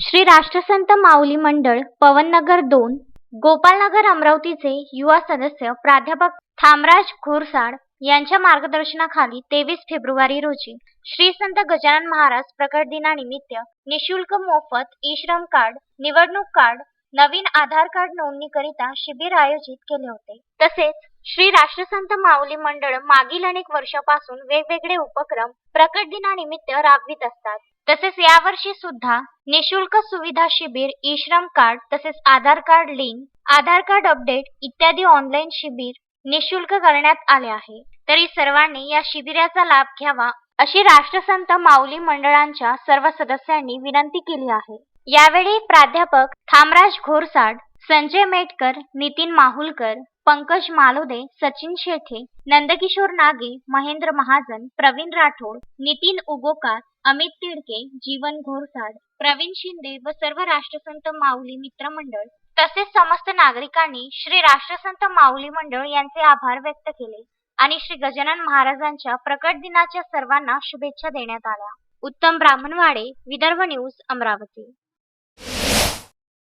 श्री राष्ट्रसंत माऊली मंडळ पवननगर दोन गोपालनगर अमरावतीचे युवा सदस्य प्राध्यापक थामराज घोरसाड यांच्या मार्गदर्शनाखाली तेवीस फेब्रुवारी रोजी श्री संत गजानन महाराज प्रकट दिनानिमित्त निशुल्क मोफत ई श्रम कार्ड निवडणूक कार्ड नवीन आधार कार्ड नोंदणीकरिता शिबिर आयोजित केले होते. तसेच श्री राष्ट्रसंत माऊली मंडळ मागील अनेक वर्षापासून वेगवेगळे उपक्रम प्रकट दिनानिमित्त राबवित असतात. तसेच यावर्षी सुद्धा निशुल्क सुविधा शिबिर ई श्रम कार्ड तसेच Aadhaar card link Aadhaar card update इत्यादी ऑनलाईन शिबिर निशुल्क करण्यात आले आहे. तरी सर्वांनी या शिबिराचा लाभ घ्यावा अशी राष्ट्रसंत माऊली मंडळांच्या सर्व सदस्यांनी विनंती केली आहे. यावेळी प्राध्यापक थामराज घोरसाड संजय मेटकर नितीन माहुलकर पंकज मालोदे सचिन शेठे नंदकिशोर नागे महेंद्र महाजन प्रवीण राठोड नितीन उगोकार अमित तिडके जीवन घोरसाड प्रवीण शिंदे व सर्व राष्ट्रसंत माऊली मित्रमंडळ तसेच समस्त नागरिकांनी श्री राष्ट्रसंत माऊली मंडळ यांचे आभार व्यक्त केले आणि श्री गजानन महाराजांच्या प्रकट दिनाच्या सर्वांना शुभेच्छा देण्यात आल्या. उत्तम ब्राह्मणवाडे विदर्भ न्यूज अमरावती.